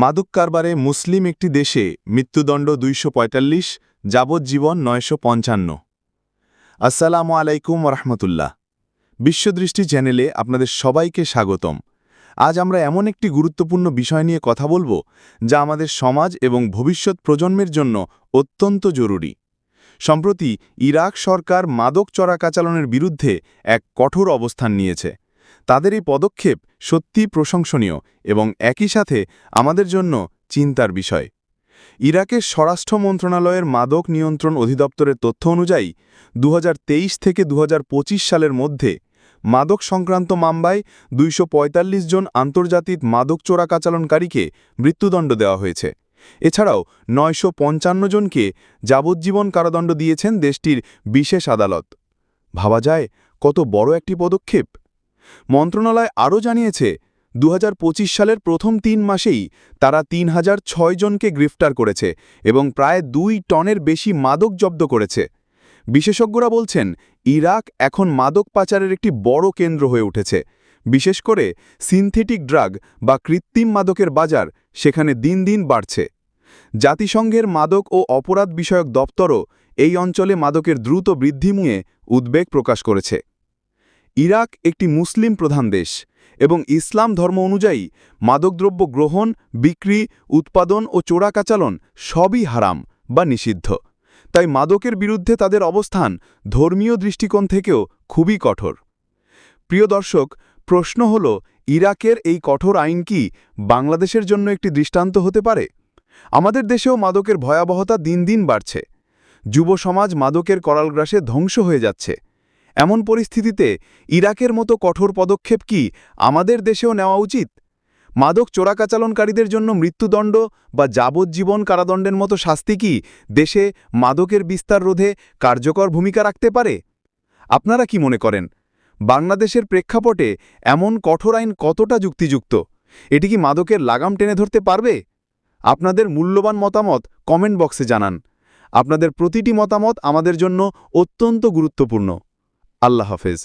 মাদক কারবারে মুসলিম একটি দেশে মৃত্যুদণ্ড দুইশো পঁয়তাল্লিশ, যাবজ্জীবন নয়শো পঞ্চান্ন। আসসালামু আলাইকুম রহমতুল্লাহ বিশ্বদৃষ্টি চ্যানেলে আপনাদের সবাইকে স্বাগতম। আজ আমরা এমন একটি গুরুত্বপূর্ণ বিষয় নিয়ে কথা বলব, যা আমাদের সমাজ এবং ভবিষ্যৎ প্রজন্মের জন্য অত্যন্ত জরুরি। সম্প্রতি ইরাক সরকার মাদক চরাকাচালনের বিরুদ্ধে এক কঠোর অবস্থান নিয়েছে। তাদের এই পদক্ষেপ সত্যিই প্রশংসনীয় এবং একই সাথে আমাদের জন্য চিন্তার বিষয়। ইরাকের স্বরাষ্ট্র মন্ত্রণালয়ের মাদক নিয়ন্ত্রণ অধিদপ্তরের তথ্য অনুযায়ী দু হাজার তেইশ থেকে দুহাজার পঁচিশ সালের মধ্যে মাদক সংক্রান্ত মামলায় দুইশো পঁয়তাল্লিশ জন আন্তর্জাতিক মাদক চোরাকাচালনকারীকে মৃত্যুদণ্ড দেওয়া হয়েছে। এছাড়াও নয়শো পঞ্চান্ন জনকে যাবজ্জীবন কারাদণ্ড দিয়েছেন দেশটির বিশেষ আদালত। ভাবা যায় কত বড় একটি পদক্ষেপ? মন্ত্রণালয় আরও জানিয়েছে দু হাজার পঁচিশ সালের প্রথম তিন মাসেই তারা তিন হাজার ছয় জনকে গ্রেফতার করেছে এবং প্রায় দুই টনের বেশি মাদক জব্দ করেছে। বিশেষজ্ঞরা বলছেন, ইরাক এখন মাদক পাচারের একটি বড় কেন্দ্র হয়ে উঠেছে। বিশেষ করে সিনথেটিক ড্রাগ বা কৃত্রিম মাদকের বাজার সেখানে দিন দিন বাড়ছে। জাতিসংঘের মাদক ও অপরাধ বিষয়ক দপ্তরও এই অঞ্চলে মাদকের দ্রুত বৃদ্ধি নিয়ে উদ্বেগ প্রকাশ করেছে। ইরাক একটি মুসলিম প্রধান দেশ এবং ইসলাম ধর্ম অনুযায়ী মাদকদ্রব্য গ্রহণ, বিক্রি, উৎপাদন ও চোরাকাচালন সবই হারাম বা নিষিদ্ধ। তাই মাদকের বিরুদ্ধে তাদের অবস্থান ধর্মীয় দৃষ্টিকোণ থেকেও খুবই কঠোর। প্রিয় দর্শক, প্রশ্ন হল, ইরাকের এই কঠোর আইন কি বাংলাদেশের জন্য একটি দৃষ্টান্ত হতে পারে? আমাদের দেশেও মাদকের ভয়াবহতা দিন দিন বাড়ছে। যুব সমাজ মাদকের করালগ্রাসে ধ্বংস হয়ে যাচ্ছে। এমন পরিস্থিতিতে ইরাকের মতো কঠোর পদক্ষেপ কি আমাদের দেশেও নেওয়া উচিত? মাদক চোরাকাচালনকারীদের জন্য মৃত্যুদণ্ড বা যাবজ্জীবন কারাদণ্ডের মতো শাস্তি কি দেশে মাদকের বিস্তার রোধে কার্যকর ভূমিকা রাখতে পারে? আপনারা কি মনে করেন? বাংলাদেশের প্রেক্ষাপটে এমন কঠোর আইন কতটা যুক্তিযুক্ত? এটি কি মাদকের লাগাম টেনে ধরতে পারবে? আপনাদের মূল্যবান মতামত কমেন্ট বক্সে জানান। আপনাদের প্রতিটি মতামত আমাদের জন্য অত্যন্ত গুরুত্বপূর্ণ। আল্লাহ হাফেজ